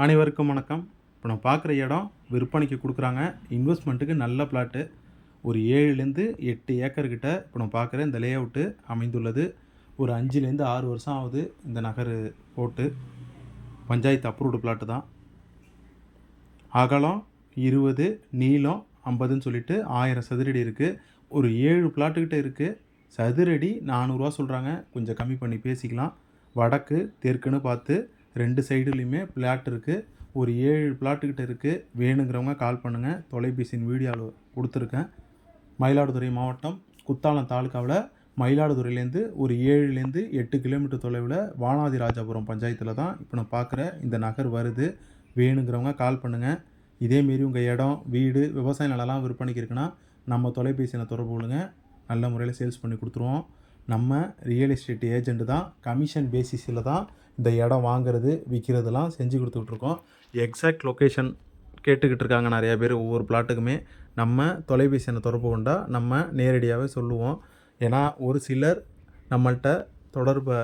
அனைவருக்கும் வணக்கம். இப்போ நான் பார்க்குற இடம் விற்பனைக்கு கொடுக்குறாங்க. இன்வெஸ்ட்மெண்ட்டுக்கு நல்ல பிளாட்டு. ஒரு ஏழுலேருந்து எட்டு ஏக்கர் கிட்ட இப்போ நான் பார்க்குற இந்த லே அவுட்டு அமைந்துள்ளது. ஒரு அஞ்சுலேருந்து ஆறு வருஷம் ஆகுது இந்த நகர் போட்டு. பஞ்சாயத்து அப்ரூவ்டு பிளாட்டு தான். அகலம் இருபது நீளம் ஐம்பதுன்னு சொல்லிட்டு ஆயிரம் சதுரடி இருக்குது ஒரு ஏழு பிளாட்டுக்கிட்ட இருக்குது சதுரடி நானூறுரூவா சொல்கிறாங்க கொஞ்சம் கம்மி பண்ணி பேசிக்கலாம். வடக்கு தெற்குன்னு பார்த்து ரெண்டு சைடுலேயுமே பிளாட் இருக்குது ஒரு ஏழு பிளாட்டுக்கிட்ட இருக்குது வேணுங்கிறவங்க கால் பண்ணுங்கள் தொலைபேசியின் வீடியோவில் கொடுத்துருக்கேன். மயிலாடுதுறை மாவட்டம் குத்தாலம் தாலுக்காவில் மயிலாடுதுறையிலேருந்து ஒரு ஏழுலேருந்து எட்டு கிலோமீட்டர் தொலைவில் வானாதி ராஜாபுரம் பஞ்சாயத்தில் தான் இப்போ நான் பார்க்குற இந்த நகர் வருது. வேணுங்கிறவங்க கால் பண்ணுங்கள் இதேமாரி உங்கள் இடம் வீடு விவசாய நிலம்லாம் விற்பனைக்கு இருக்குன்னா நம்ம தொலைபேசியில் தொடர்பு கொள்ளுங்க. நல்ல முறையில் சேல்ஸ் பண்ணி கொடுத்துருவோம். நம்ம ரியல் எஸ்டேட் ஏஜெண்ட்டு தான் கமிஷன் பேசிஸில் தான் இந்த இடம் வாங்குறது விற்கிறதுலாம் செஞ்சு கொடுத்துட்ருக்கோம் எக்ஸாக்ட் லொக்கேஷன் கேட்டுக்கிட்டு இருக்காங்க நிறையா பேர் ஒவ்வொரு பிளாட்டுக்குமே நம்ம தொலைபேசி எண்ணை தொடர்பு கொண்டா நம்ம நேரடியாகவே சொல்லுவோம். ஏன்னா ஒரு சிலர் நம்மள்கிட்ட தொடர்பை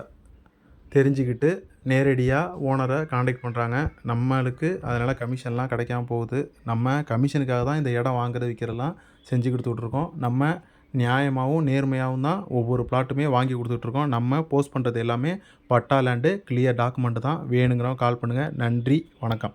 தெரிஞ்சுக்கிட்டு நேரடியாக ஓனரை காண்டாக்ட் பண்ணுறாங்க நம்மளுக்கு அதனால் கமிஷன்லாம் கிடைக்காம போகுது. நம்ம கமிஷனுக்காக தான் இந்த இடம் வாங்குறது விற்கிறதெல்லாம் செஞ்சு கொடுத்துட்ருக்கோம் நம்ம நியாயமாகவும் நேர்மையாகவும் தான் ஒவ்வொரு பிளாட்டுமே வாங்கி கொடுத்துட்ருக்கோம். நம்ம போஸ்ட் பண்ணுறது எல்லாமே பட்டா லேண்டு கிளியர் டாக்குமெண்ட்டு தான். வேணுங்கிறவங்க கால் பண்ணுங்கள் நன்றி வணக்கம்.